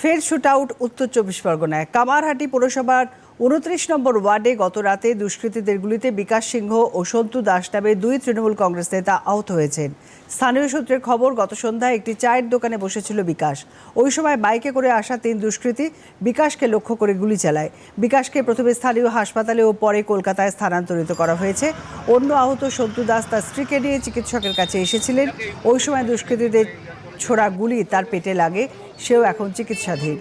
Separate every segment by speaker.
Speaker 1: ফের shoot out উত্তর চব্বিশ পরগনায়। কামারহাটি পৌরসভার উনত্রিশ নম্বর ওয়ার্ডে গত রাতে দুষ্কৃতীদের গুলিতে বিকাশ সিংহ ও সন্তু দাস নামে দুই তৃণমূল কংগ্রেস নেতা আহত হয়েছেন। স্থানীয় সূত্রের খবর, গত সন্ধ্যায় একটি চায়ের দোকানে বসেছিল বিকাশ। ওই সময় বাইকে করে আসা তিন দুষ্কৃতী বিকাশকে লক্ষ্য করে গুলি চালায়। বিকাশকে প্রথমে স্থানীয় হাসপাতালে ও পরে কলকাতায় স্থানান্তরিত করা হয়েছে। অন্য আহত সন্তু দাস তার স্ত্রীকে নিয়ে চিকিৎসকের কাছে এসেছিলেন। ওই সময় দুষ্কৃতীদের ছোড়া গুলি তার পেটে লাগে সেও এখন চিকিৎসাধীন।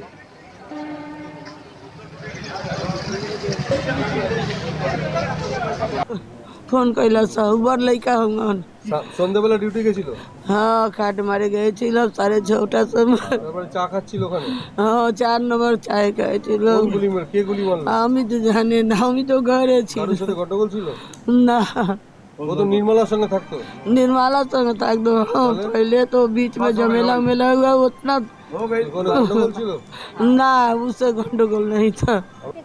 Speaker 2: ফোন কইলা সবার লইকা হঙ্গন
Speaker 3: সা- সন্ধ্যাবেলা ডিউটি গেছিল?
Speaker 2: হ্যাঁ খাট মারে গিয়েছিল সাড়ে ছটার সময়।
Speaker 3: তারপরে চা খাচ্ছিল ওখানে?
Speaker 2: হ্যাঁ চার নম্বর চায় খাইছিল।
Speaker 3: গুলি মার কে গুলি মারলো?
Speaker 2: আমি তো জানি না আমি তো ঘরে ছিল
Speaker 3: কারোর সাথে গন্ডগোল ছিল?
Speaker 2: না।
Speaker 3: ও তো নির্মলার সঙ্গে থাকতো
Speaker 2: निर्मला संग था एकदम हाँ, पहले तो बीच में झमेला मेला हुआ उतना
Speaker 3: ওখানে গন্ডগোল ছিল
Speaker 2: ना उससे गंडगोल नहीं था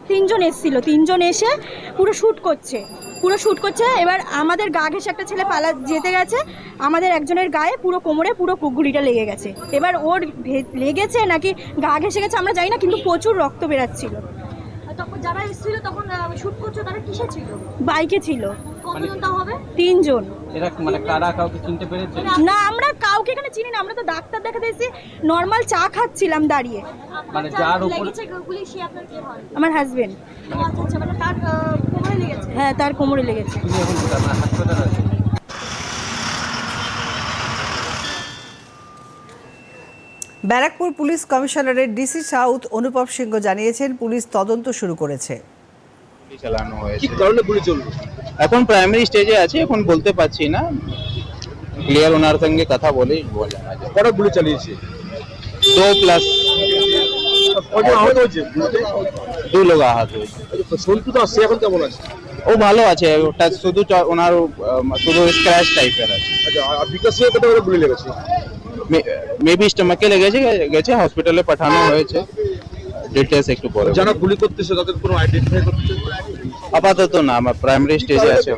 Speaker 4: তিনজন এসেছিল তিনজন এসে পুরো শ্যুট করছে পুরো শ্যুট করছে এবার আমাদের গা ঘেসে একটা ছেলে পালা যেতে গেছে আমাদের একজনের গায়ে পুরো কোমরে পুরো গুলিটা লেগে গেছে এবার ওর ভে- লেগেছে নাকি গা ঘেসে গেছে আমরা জানি না কিন্তু প্রচুর রক্ত বেরাচ্ছিল
Speaker 5: তখন যারা এসেছিল তখন শুট করছ তারা কিসে ছিল?
Speaker 4: বাইকে ছিল।
Speaker 5: কতজন তাও হবে?
Speaker 4: তিনজন।
Speaker 6: এরা মানে কারা কাউকে চিনতে পেরেছে?
Speaker 4: না আমরা কাউকে এখানে চিনি না আমরা তো ডাক্তার দেখাতে এসেছি। নর্মাল চা খাচ্ছিলাম দাঁড়িয়ে।
Speaker 6: মানে যার উপর
Speaker 5: গুলি সে আপনার কে হয়?
Speaker 4: আমার হাজবেন্ড
Speaker 5: আচ্ছা আচ্ছা মানে তার কোমরে লেগেছে?
Speaker 4: হ্যাঁ তার কোমরে লেগেছে।
Speaker 6: তিনি এখন মানে হাসপাতাল আছে?
Speaker 1: ব্যারাকপুর পুলিশ কমিশনারের ডিসি সাউথ অনুপম সিংহ জানিয়েছেন পুলিশ তদন্ত শুরু করেছে।
Speaker 7: গুলি চালানো হয়েছে।
Speaker 3: কারণে গুলি চলল?
Speaker 7: এখন প্রাইমারি স্টেজে আছে এখন বলতে পারছি না। ক্লিয়ার ওনার সঙ্গে কথা বলেই বলা যাবে
Speaker 3: কটা গুলি চালিয়েছে?
Speaker 7: দো প্লাস
Speaker 3: আহত হয়েছে?
Speaker 7: দু লোক আহত হয়েছে।
Speaker 3: সন্তু দাস সে এখন কেমন আছে?
Speaker 7: ও ভালো আছে ওটা শুধু ওনার শুধু স্ক্র্যাচ টাইপের আছে।
Speaker 3: আচ্ছা বিকাশ গুলি লেগেছে?
Speaker 7: মেবি স্টমাকে লেগেছে গেছে হসপিটালে পাঠানো হয়েছে। ডিটেলস একটু পরে।
Speaker 3: যারা গুলি করতেছে তাদের কোনো আইডেন্টিফাই করতে
Speaker 7: আপাতত না আমার প্রাইমারি স্টেজে আছে।